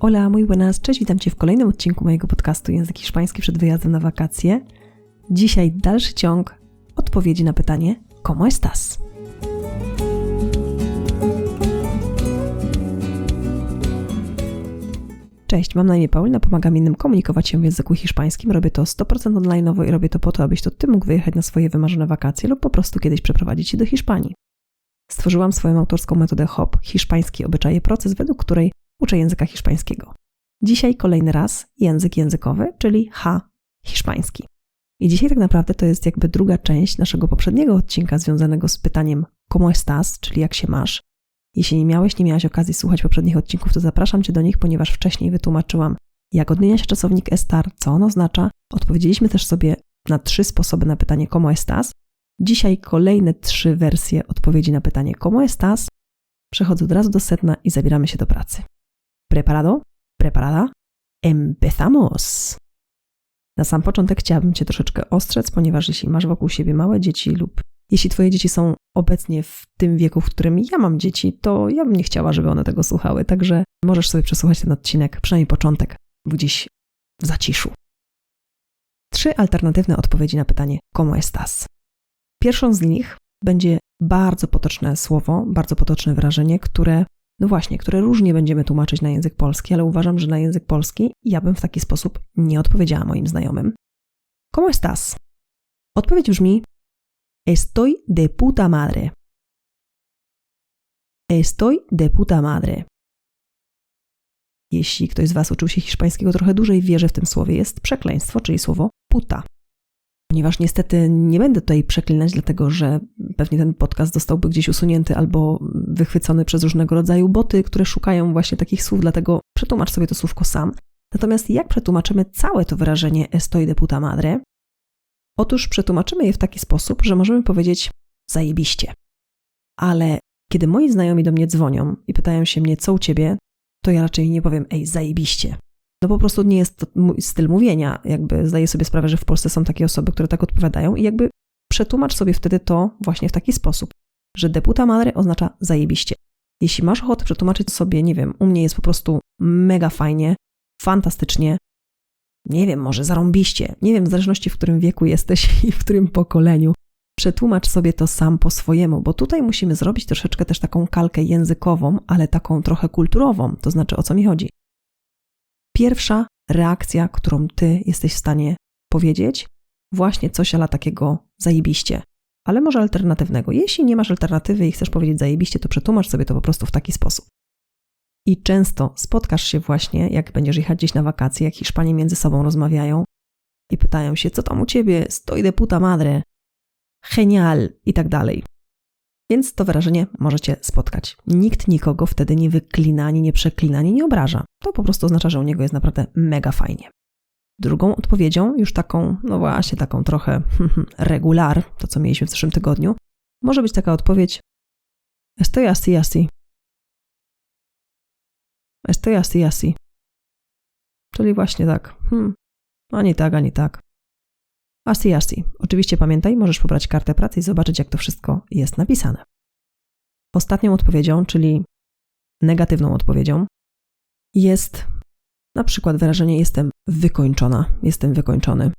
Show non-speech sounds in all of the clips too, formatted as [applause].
Hola, muy buenas, cześć, witam Cię w kolejnym odcinku mojego podcastu Język Hiszpański przed wyjazdem na wakacje. Dzisiaj dalszy ciąg odpowiedzi na pytanie ¿Cómo estás? Cześć, mam na imię Paulina, pomagam innym komunikować się w języku hiszpańskim. Robię to 100% online'owo i robię to po to, abyś to Ty mógł wyjechać na swoje wymarzone wakacje lub po prostu kiedyś przeprowadzić się do Hiszpanii. Stworzyłam swoją autorską metodę HOP, hiszpański obyczaje proces, według której uczę języka hiszpańskiego. Dzisiaj kolejny raz język językowy, czyli H, hiszpański. I dzisiaj tak naprawdę to jest jakby druga część naszego poprzedniego odcinka związanego z pytaniem ¿Cómo estás?, czyli jak się masz. Jeśli nie miałeś, nie miałaś okazji słuchać poprzednich odcinków, to zapraszam Cię do nich, ponieważ wcześniej wytłumaczyłam, jak odmienia się czasownik estar, co on oznacza. Odpowiedzieliśmy też sobie na trzy sposoby na pytanie ¿Cómo estás?. Dzisiaj kolejne trzy wersje odpowiedzi na pytanie ¿Cómo estás?. Przechodzę od razu do sedna i zabieramy się do pracy. ¿Preparado? ¿Preparada? Empezamos! Na sam początek chciałabym Cię troszeczkę ostrzec, ponieważ jeśli masz wokół siebie małe dzieci lub jeśli Twoje dzieci są obecnie w tym wieku, w którym ja mam dzieci, to ja bym nie chciała, żeby one tego słuchały. Także możesz sobie przesłuchać ten odcinek, przynajmniej początek, gdzieś w zaciszu. Trzy alternatywne odpowiedzi na pytanie ¿Cómo estás? Pierwszą z nich będzie bardzo potoczne słowo, bardzo potoczne wyrażenie, które no właśnie, które różnie będziemy tłumaczyć na język polski, ale uważam, że na język polski ja bym w taki sposób nie odpowiedziała moim znajomym. ¿Cómo estás? Odpowiedź brzmi Estoy de puta madre. Estoy de puta madre. Jeśli ktoś z Was uczył się hiszpańskiego trochę dłużej, wie, że w tym słowie jest przekleństwo, czyli słowo puta ponieważ niestety nie będę tutaj przeklinać, dlatego że pewnie ten podcast zostałby gdzieś usunięty albo wychwycony przez różnego rodzaju boty, które szukają właśnie takich słów, dlatego przetłumacz sobie to słówko sam. Natomiast jak przetłumaczymy całe to wyrażenie estoy de puta madre? Otóż przetłumaczymy je w taki sposób, że możemy powiedzieć zajebiście. Ale kiedy moi znajomi do mnie dzwonią i pytają się mnie, co u ciebie, to ja raczej nie powiem, ej, zajebiście. No po prostu nie jest to mój styl mówienia. Jakby zdaję sobie sprawę, że w Polsce są takie osoby, które tak odpowiadają i jakby przetłumacz sobie wtedy to właśnie w taki sposób, że deputa madre oznacza zajebiście. Jeśli masz ochotę przetłumaczyć sobie, nie wiem, u mnie jest po prostu mega fajnie, fantastycznie, nie wiem, może zarąbiście, nie wiem, w zależności w którym wieku jesteś [laughs] i w którym pokoleniu, przetłumacz sobie to sam po swojemu, bo tutaj musimy zrobić troszeczkę też taką kalkę językową, ale taką trochę kulturową, to znaczy o co mi chodzi pierwsza reakcja, którą ty jesteś w stanie powiedzieć, właśnie coś ala takiego zajebiście, ale może alternatywnego. Jeśli nie masz alternatywy i chcesz powiedzieć zajebiście, to przetłumacz sobie to po prostu w taki sposób. I często spotkasz się właśnie, jak będziesz jechać gdzieś na wakacje, jak Hiszpanie między sobą rozmawiają i pytają się, co tam u ciebie, stoi de puta madre, genial i tak dalej. Więc to wyrażenie możecie spotkać. Nikt nikogo wtedy nie wyklina, ani nie przeklina, ani nie obraża. To po prostu oznacza, że u niego jest naprawdę mega fajnie. Drugą odpowiedzią, już taką, no właśnie, taką trochę [laughs] regular, to co mieliśmy w zeszłym tygodniu, może być taka odpowiedź Estoy así, así. Estoy así, así. Czyli właśnie tak, hmm, ani tak, ani tak. Asi. Oczywiście pamiętaj, możesz pobrać kartę pracy i zobaczyć, jak to wszystko jest napisane. Ostatnią odpowiedzią, czyli negatywną odpowiedzią, jest na przykład wyrażenie jestem wykończona, jestem wykończony,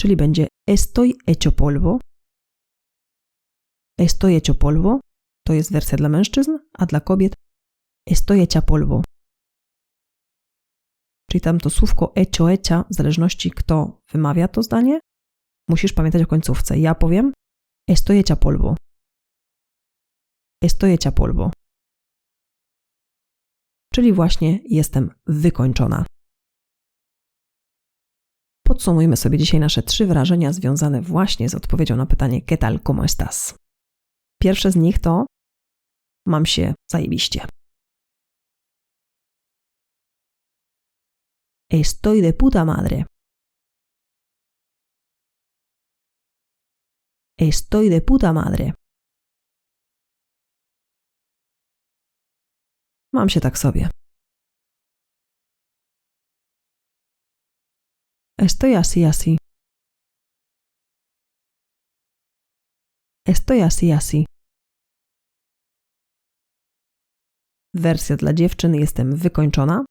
czyli będzie estoy hecho polvo. Estoy hecho polvo to jest wersja dla mężczyzn, a dla kobiet estoy hecha polvo. Czyli tam to słówko hecho, hecha, w zależności kto wymawia to zdanie, Musisz pamiętać o końcówce. Ja powiem estoy hecha polvo. Estoy hecha polvo. Czyli właśnie jestem wykończona. Podsumujmy sobie dzisiaj nasze trzy wyrażenia związane właśnie z odpowiedzią na pytanie ¿Qué tal, cómo estás? Pierwsze z nich to mam się zajebiście. Estoy de puta madre. Estoy de puta madre. Mam się tak sobie. Estoy así, así. Estoy así, así. Wersja dla dziewczyn jestem wykończona.